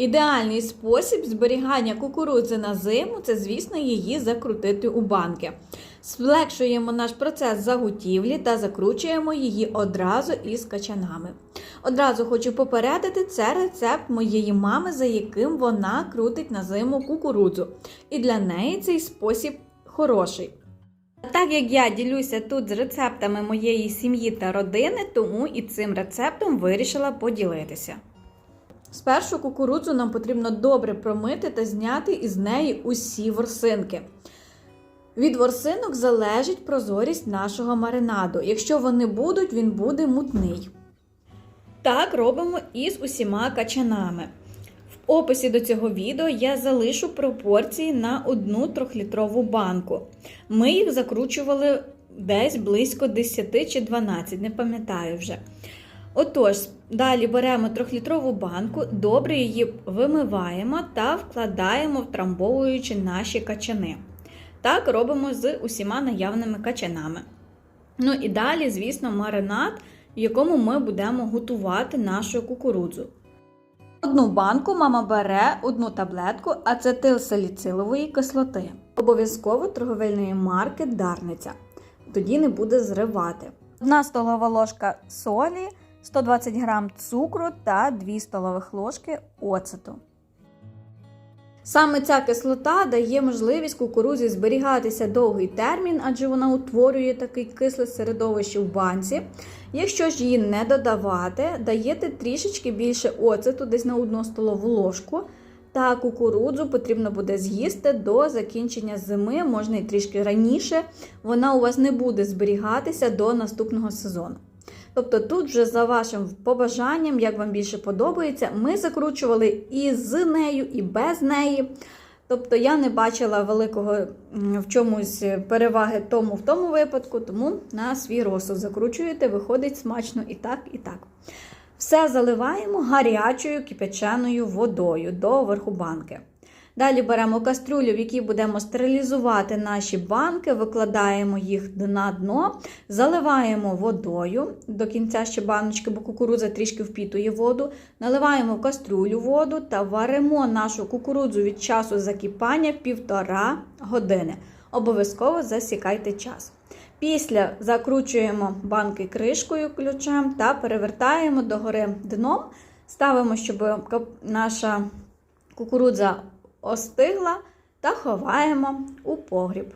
Ідеальний спосіб зберігання кукурудзи на зиму це, звісно, її закрутити у банки. Сплекшуємо наш процес заготівлі та закручуємо її одразу із качанами. Одразу хочу попередити, це рецепт моєї мами, за яким вона крутить на зиму кукурудзу. І для неї цей спосіб хороший. Так як я ділюся тут з рецептами моєї сім'ї та родини, тому і цим рецептом вирішила поділитися. Спершу кукурудзу нам потрібно добре промити та зняти із неї усі ворсинки. Від ворсинок залежить прозорість нашого маринаду. Якщо вони будуть, він буде мутний. Так робимо із усіма качанами. В описі до цього відео я залишу пропорції на одну трьохлітрову банку. Ми їх закручували десь близько 10 чи 12, не пам'ятаю вже. Отож, далі беремо трьохлітрову банку, добре її вимиваємо та вкладаємо, втрамбовуючи наші качани. Так робимо з усіма наявними качанами. Ну і далі, звісно, маринад, в якому ми будемо готувати нашу кукурудзу. Одну банку мама бере одну таблетку ацетилсаліцилової кислоти. Обов'язково торговельної марки Дарниця. Тоді не буде зривати. Одна столова ложка солі, 120 г цукру та 2 столових ложки оцету. Саме ця кислота дає можливість кукурузі зберігатися довгий термін, адже вона утворює таке кисле середовище в банці. Якщо ж її не додавати, даєте трішечки більше оцету, десь на одну столову ложку. Та кукурудзу потрібно буде з'їсти до закінчення зими, можна і трішки раніше. Вона у вас не буде зберігатися до наступного сезону. Тобто тут вже за вашим побажанням, як вам більше подобається, ми закручували і з нею, і без неї. Тобто я не бачила великого в чомусь переваги тому в тому випадку, тому на свій розсуд закручуєте, виходить смачно і так, і так. Все заливаємо гарячою кипяченою водою до верху банки. Далі беремо кастрюлю, в якій будемо стерилізувати наші банки, викладаємо їх на дно, заливаємо водою до кінця ще баночки, бо кукурудза трішки впітує воду. Наливаємо в кастрюлю воду та варимо нашу кукурудзу від часу закипання півтора години. Обов'язково засікайте час. Після закручуємо банки кришкою ключем та перевертаємо догори дном, ставимо, щоб наша кукурудза остигла та ховаємо у погріб.